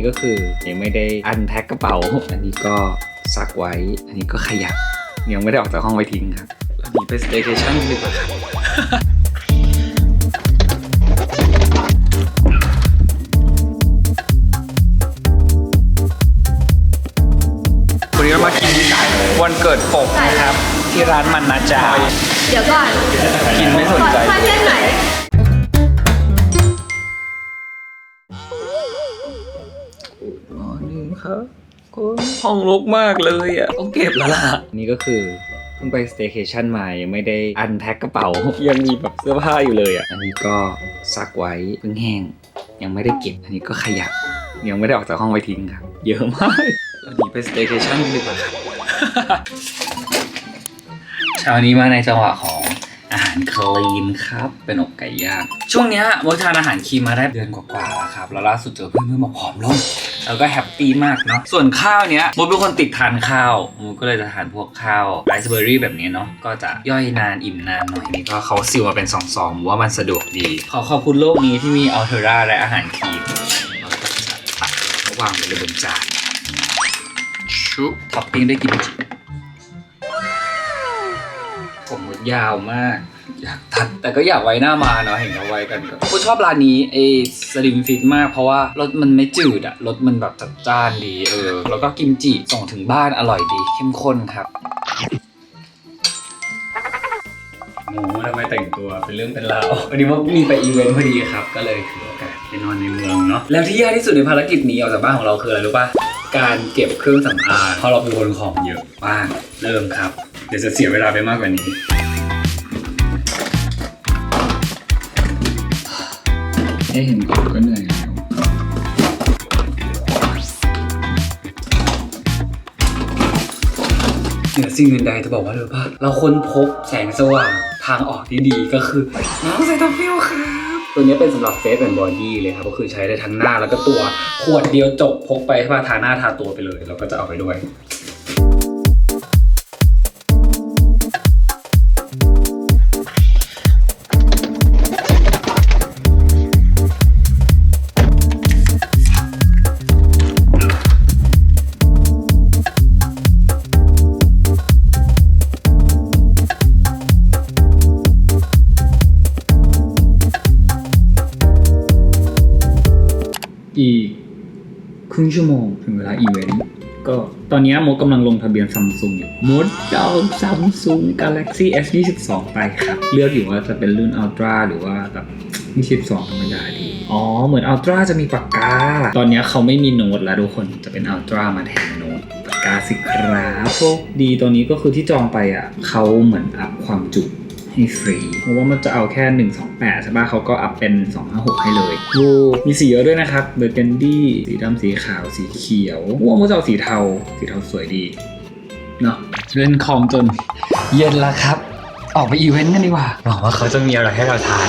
นี่ก็คือยังไม่ได้อันแพ็คกระเป๋า อันนี้ก็ซักไว้ อันนี้ก็ขยะยังไม่ได้ออกจากห้องไปทิ้งครับอันนี้ไปสเต y c a t i o n ดีกว่าครับวันนี้เรามากินวันเกิดปกนะครับ ที่ร้านมันนะจ๊ะเดี๋ยวก่อน กินไม่สนขอใจคอนเทนต์ไหน ครับคุณห้องรกมากเลยอะต้องเก็บแล้วล่ะ นี่ก็คือเพิ่งไปสเต y c a t i o n มายังไม่ได้อันแพ็คกระเป๋า ยังมีแบบเสื้อผ้าอยู่เลยอะ อันนี้ก็ซักไว้เพิ่งแห้ง ยังไม่ได้เก็บ อันนี้ก็ขยะยังไม่ได้ออกจากห้องไปทิ้งครับ เยอะมากเราหนีไปสเต y c a t i o n ดีกว่าครับเช้านี้มาในจังหวะของอาหารคลีนครับ เป็นอกไก่ย่างช่วงเนี้ยมดทานอาหารคลีนมาได้เดือนกว่าๆแล้วครับ แล้วล่าสุดเจอเพื่อนๆบอกผอมลงแล้วก็แฮปปี้มากเนาะส่วนข้าวเนี้ยมดเป็นคนติดทานข้าวมดก็เลยจะทานพวกข้าวไรซ์เบอร์รี่แบบนี้เนาะก็จะย่อยนานอิ่มนานหน่อยนี่ก็เขาซิลมาเป็นซองๆว่ามันสะดวกดี ขอขอบคุณโลกนี้ที่มีอัลเทอร่าและอาหารคลีนเราจะตักแล้ววางไปเลยบนจานชุบท็อปปิ้งด้วยกิมจิ ผมยาวมาก อยากตัดแต่ก็อยากไว้หน้ามาเนาะเห็นเขาไว้กันก็กูชอบร้านนี้ไอ้สลิมฟิตมากเพราะว่ารสมันไม่จืดอะรสมันแบบจัดจ้านดีเออแล้วก็กิมจิส่งถึงบ้านอร่อยดี เข้มข้นครับโอ้ทำไมแต่งตัวเป็นเรื่องเป็นราววันนี้ว่ามีไปอีเวนต์พอดีครับ ก็เลยถือโอกาสไปนอนในเมืองเนาะแล้วที่ยากที่สุดในภารกิจนี้ออกจากบ้านของเราคืออะไรรู้ป่ะการเก็บเครื่องสำอางเพราะเราเป็นคนของเยอะมากเริ่มครับ เดี๋ยวจะเสียเวลาไปมากกว่านี้ได้เห็นก่อนก็เหนื่อยแล้วเหนือสิ่งอื่นใดจะบอกว่าเลยว่าเราค้นพบแสงสว่างทางออกที่ดีก็คือน้ำไซตาฟิลครับตัวนี้เป็นสำหรับเฟสแอนด์บอดี้เลยครับ ก็คือใช้ได้ทั้งหน้าแล้วก็ตัว ขวดเดียวจบพกไปใช่ป่ะทาหน้าทาตัวไปเลย แล้วก็จะเอาไปด้วย รึ่งชั่วโมงถึงเวลาอีเวนต์ ก็ตอนนี้โมดกำลังลงทะเบียนซัมซุงอยู่โมดจะเอาซัมซุง Galaxy S 22ไปครับ เลือกอยู่ว่าจะเป็นรุ่น Ultra หรือว่าแบบ22ธรรมดาดี อ๋อ เหมือน Ultra จะมีปากกา ตอนนี้เขาไม่มีโน้ตแล้วทุกคนจะเป็น Ultra มาแทนโน้ตปากกาสิครับโชคดีตัวนี้ก็คือที่จองไปอะเขาเหมือนอัพความจุ ให้ฟรี เพราะว่ามันจะเอาแค่ 128 ใช่ป่ะเขาก็อัพเป็น 256 ให้เลยโว้มีสีเยอะด้วยนะครับเบอร์เกนดี้สีดำสีขาวสีเขียวว่ามันจะเอาสีเทา สีเทาสวยดีเนาะเล่นคอมจนเย็นแล้วครับ ออกไปอีเวนต์กันดีกว่าหวังว่าเขาจะมีอะไรให้เราทาน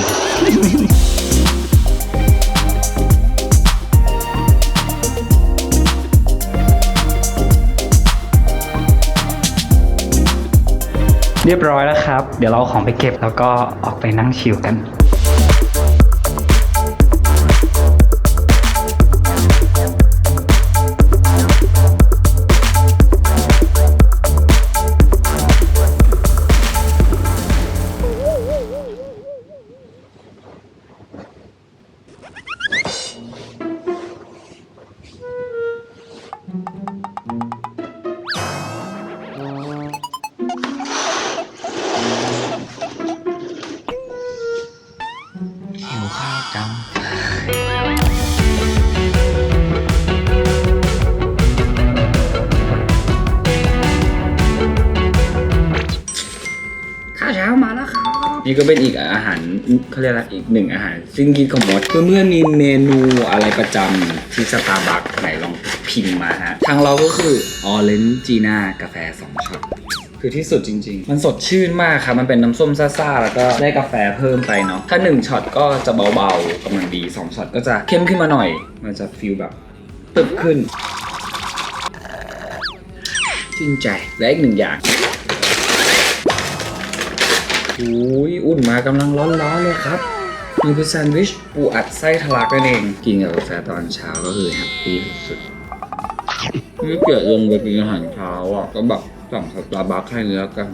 เรียบร้อยแล้วครับ เดี๋ยวเราเอาของไปเก็บแล้วก็ออกไปนั่งชิลกัน นี่ก็เป็นอีกอาหารเขาเรียกอะไรอีกหนึ่งอาหาร ซึ่งกินของมดเพื่อนๆมีเมนูอะไรประจำที่สตาร์บัคไหนลองพิมพ์มาฮะ ทางเราก็คือออเรนจีน่ากาแฟ2ช็อตคือที่สุดจริง ๆ มันสดชื่นมากครับ มันเป็นน้ำส้มซ่าๆ แล้วก็ได้กาแฟเพิ่มไปเนาะ ถ้า 1ช็อตก็จะเบาๆกำลังดี 2ช็อตก็จะเข้มขึ้นมาหน่อย มันจะฟีลแบบตึบขึ้นชื่นใจ และอีกหนึ่งอย่าง อุ้ยอุ่นมากำลังร้อนๆเลยครับนี่คือแซนด์วิชปูอัดไส้ทะลักนั่นเอง กินกับกาแฟตอนเช้าก็คือแฮปปี้สุดๆนี่เกิดลงไปกินอาหารเช้าอะก็แบบสั่งสตาร์บัคให้เนื้อกัน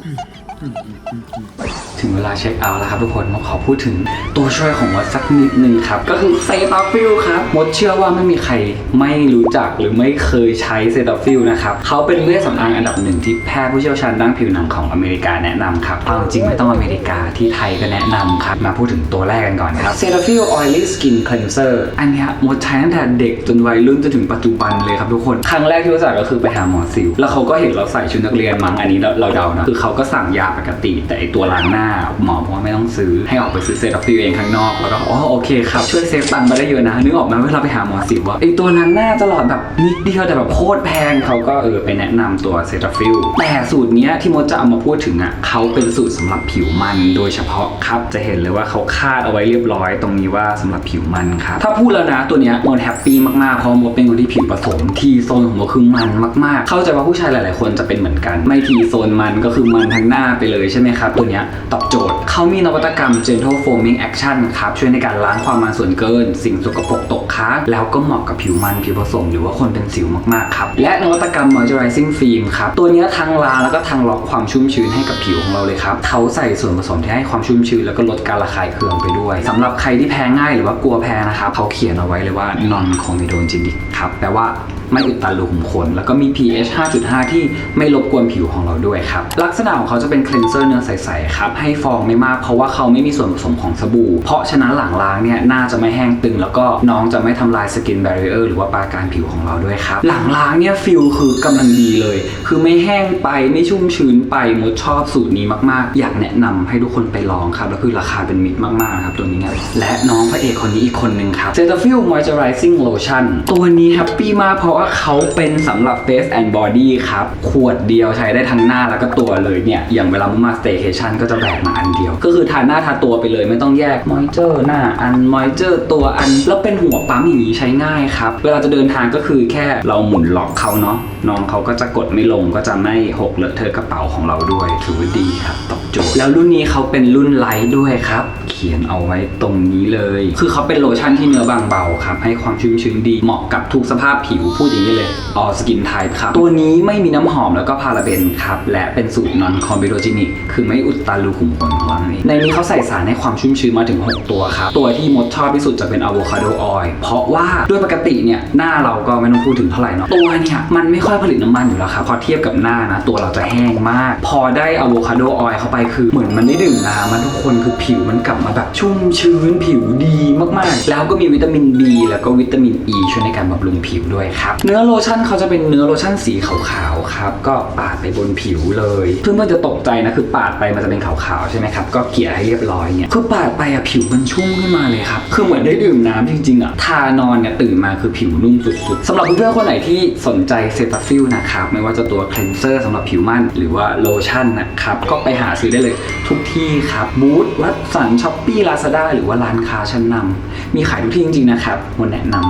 ถึงเวลาเช็คเอาท์แล้วครับทุกคนมาขอพูดถึงตัวช่วยของมดสักนิดนึงครับ ก็คือเซตาฟิลครับมดเชื่อว่าไม่มีใครไม่รู้จักหรือไม่เคยใช้เซตาฟิลนะครับเขาเป็นเวชสำอางอันดับหนึ่งที่แพทย์ผู้เชี่ยวชาญด้านผิวหนังของอเมริกาแนะนำครับเอาจริงไม่ต้องอเมริกาที่ไทยก็แนะนำครับมาพูดถึงตัวแรกกันก่อนครับเซตาฟิล Oily Skin Cleanser อันนี้มดใช้ตั้งแต่เด็กจนวัยรุ่นจนถึงปัจจุบันเลยครับทุกคน ครั้งแรกที่รู้จักก็คือไปหาหมอซิลแล้วเขาก็เห็นเราใส่ชุดนักเรียนมั้งอันนี้เราเดานะคือเขาก็สั่งยาปกติ แต่ไอตัวล้างหน้าหมอบอกว่าไม่ต้องซื้อให้ออกไปซื้อเซตาฟิลเองข้างนอกแล้วก็อ๋อโอเคครับช่วยเซฟตังค์มาได้เยอะนะนึกออกไหมเวลาไปหาหมอสิวว่าไอตัวล้างหน้าตลอดแบบนิดเดียวแต่แบบโคตรแพงเขาก็เออไปแนะนำตัวเซตาฟิลแต่สูตรเนี้ยที่มดจะเอามาพูดถึงอะเขาเป็นสูตรสำหรับผิวมันโดยเฉพาะครับจะเห็นเลยว่าเขาคาดเอาไว้เรียบร้อย ตรงนี้ว่าสำหรับผิวมันครับถ้าพูดแล้วนะตัวเนี้ยมดแฮปปี้มากๆเพราะมดเป็นคนที่ผิวผสมทีโซนของมดคือมันมากๆ เข้าใจว่าผู้ชายหลาย ๆ คนจะเป็นเหมือนกัน ไม่ทีโซนมันก็คือมันทั้งหน้าไปเลยใช่ไหมครับตัวเนี้ยตอบโจทย์ เขามีนวัตกรรม Gentle Foaming Action ครับ ช่วยในการล้างความมันส่วนเกิน สิ่งสกปรกตกค้าง แล้วก็เหมาะกับผิวมัน ผิวผสมหรือว่าคนเป็นสิวมาก ๆ ครับ และนวัตกรรม Moisturizing Film ครับ ตัวเนี้ทั้งล้างแล้วก็ทั้งล็อกความชุ่มชื้นให้กับผิวของเราเลยครับ เขาใส่ส่วนผสมที่ให้ความชุ่มชื้นแล้วก็ลดการระคายเคืองไปด้วยสำหรับใครที่แพ้ง่ายหรือว่ากลัวแพ้นะครับเขาเขียนเอาไว้เลยว่า non comedogenic ครับแปลว่าไม่อุดตันรูขุมขน แล้วก็มี pH 5.5 ที่ไม่รบกวนผิวของเราด้วยครับ ลักษณะของเขาจะเป็น cleanser เนื้อใสๆครับ ให้ฟองไม่มาก เพราะว่าเขาไม่มีส่วนผสมของสบู่ เพราะฉะนั้นหลังล้างเนี่ยน่าจะไม่แห้งตึง แล้วก็น้องจะไม่ทำลาย skin barrier หรือว่าปราการผิวของเราด้วยครับ หลังล้างเนี่ยฟิลคือกำลังดีเลย คือไม่แห้งไปไม่ชุ่มชื้นไปมดชอบสูตรนี้มากๆ อยากแนะนำให้ทุกคนไปลองครับแล้วคือราคาเป็นมิตรมากๆครับตัวนี้เนี่ยและน้องพระเอกคนนี้อีกคนนึงครับ Cetaphil Moisturizing Lotion ตัวนี้แฮปปี้มากเพราะว่าเขาเป็นสำหรับ Face and Body ครับขวดเดียวใช้ได้ทั้งหน้าแล้วก็ตัวเลยเนี่ยอย่างเวลามา Staycation ก็จะแบมาอันเดียว ก็คือทาหน้าทาตัวไปเลยไม่ต้องแยกมอยเจอร์หน้าอันมอยเจอร์ตัวอันแล้วเป็นหัวปั๊มอย่างนี้ใช้ง่ายครับ เวลาจะเดินทางก็คือแค่เราหมุนล็อกเขาเนาะน้องเขาก็จะกดไม่ลงก็จะไม่หกเลอะเทอะกระเป๋าของเราด้วยถือว่าดีครับตอบโจทย์แล้วรุ่นนี้เขาเป็นรุ่นไลท์ด้วยครับ เขียนเอาไว้ตรงนี้เลย คือเขาเป็นโลชั่นที่เนื้อบางเบาครับ ให้ความชุ่มชื้นดี เหมาะกับทุกสภาพผิว พูดอย่างนี้เลย all skin type ครับ ตัวนี้ไม่มีน้ำหอมแล้วก็พาราเบนครับ และเป็นสูตร non comedogenic คือไม่อุดตันรูขุมขนของเราเองในนี้เขาใส่สารให้ความชุ่มชื้นมาถึง 6 ตัวครับ ตัวที่มดชอบที่สุดจะเป็น avocado oil เพราะว่าด้วยปกติเนี่ยหน้าเราก็ไม่ต้องพูดถึงเท่าไหร่เนาะ ตัวเนี่ยมันไม่ค่อยผลิตน้ำมันอยู่แล้วครับ พอเทียบกับหน้านะตัวเราจะแห้งมาก พอได้ avocado oil เข้าไปคือเหมือนมันได้ดื่มน้ำมันทุกคนคือผิวมันกลับมาแบบชุ่มชื้นผิวดีมากๆ แล้วก็มีวิตามิน B แล้วก็วิตามิน E ช่วยในการบำรุงผิวด้วยครับ เนื้อโลชั่นเขาจะเป็นเนื้อโลชั่นสีขาวๆครับ ก็ปาดไปบนผิวเลยเพื่อนๆจะตกใจนะคือปาดไปมันจะเป็นขาวๆใช่ไหมครับ ก็เกลี่ยให้เรียบร้อยเนี่ยคือปาดไปอะผิวมันชุ่มขึ้นมาเลยครับ คือเหมือนได้ดื่มน้ำจริงๆอะทานอนเนี่ยตื่นมาคือผิวนุ่มสุดๆสำหรับเพื่อนๆคนไหนที่สนใจเซตาฟิลนะครับไม่ว่าจะตัวคลนเซอร์สำหรับผิวมันหรือว่าโลชั่นนะครับก็ไปหาซื้อได้เลยทุกที่ครับบูธวัดสันชอปปี้ลาซาด้าหรือว่าร้านค้าชั้นนำมีขายทุกที่จริงๆนะครับวันแนะนำ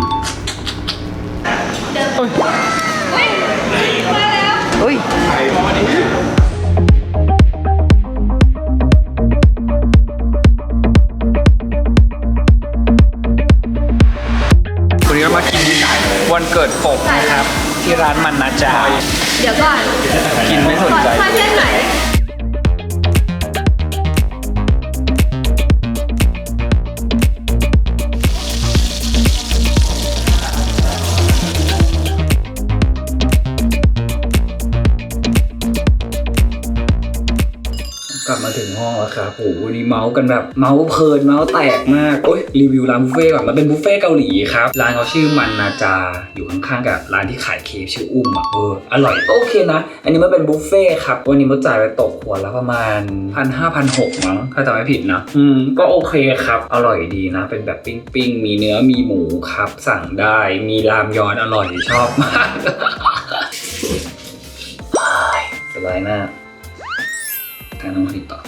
เฮ้ย วันนี้เรามากินวันเกิดปกนะครับ ที่ร้านมันนะจ๊ะเดี๋ยวก่อนกินไม่สนก่อนใจคอนเทนต์ไหน กลับมาถึงห้องแล้วครับโอ้โหวันนี้เมาส์กันแบบเมาส์เพลินเมาส์แตกมากโอ้ยรีวิวร้านบุฟเฟ่ก่อนมันเป็นบุฟเฟ่เกาหลีครับร้านเขาชื่อมันนาจาอยู่ข้างๆกับร้านที่ขายเคฟชื่ออุ้มอะเอออร่อยโอเคนะ อันนี้มันเป็นบุฟเฟ่ครับวันนี้มันจ่ายไปตกหัวละประมาณพันห้าพันหกมั้งถ้าจำไม่ผิดนะอืมก็โอเคครับอร่อยดีนะ เป็นแบบปิ้งๆมีเนื้อมีหมูครับ สั่งได้มีรามยอนอร่อยชอบมากสบายหน้าานน้ำพริกต่อ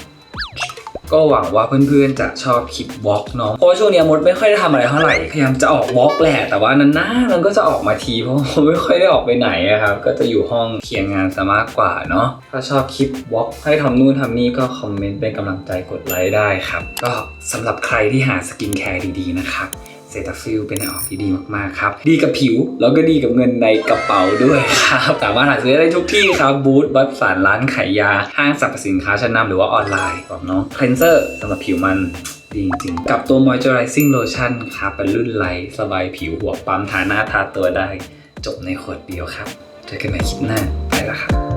ก็หวังว่าเพื่อนๆจะชอบคลิปวอล์กเนาะเพราะช่วงนี้มดไม่ค่อยได้ทำอะไรเท่าไหร่พยายามจะออกวอล์กแหละแต่ว่านานๆมันก็จะออกมาทีเพราะมไม่ค่อยได้ออกไปไหนอะครับก็จะอยู่ห้องเขียนงานซะมากกว่าเนาะถ้าชอบคลิปวอล์กให้ทำนู่นทำนี่ก็คอมเมนต์เป็นกำลังใจกดไลค์ได้ครับ ก็สำหรับใครที่หาสกินแคร์ดีๆนะครับ เซตาฟิลเป็นออกที่ดีมากๆครับ ดีกับผิว แล้วก็ดีกับเงินในกระเป๋าด้วยครับ สามารถหาซื้อได้ทุกที่ครับ บูธบัตสารร้านขายยา ห้างสรรพสินค้าชั้นนำหรือว่าออนไลน์แบบเนาะคล e นเซอร์สำหรับผิวมันดีจริงๆกับตัว moisturizing lotion ครับเป็นรุ่นไลท์สบายผิวหัวปั๊มทาหน้าทาตัวได้ จบในขวดเดียวครับเจอกันใหม่คลิปหน้าไปแล้วครับ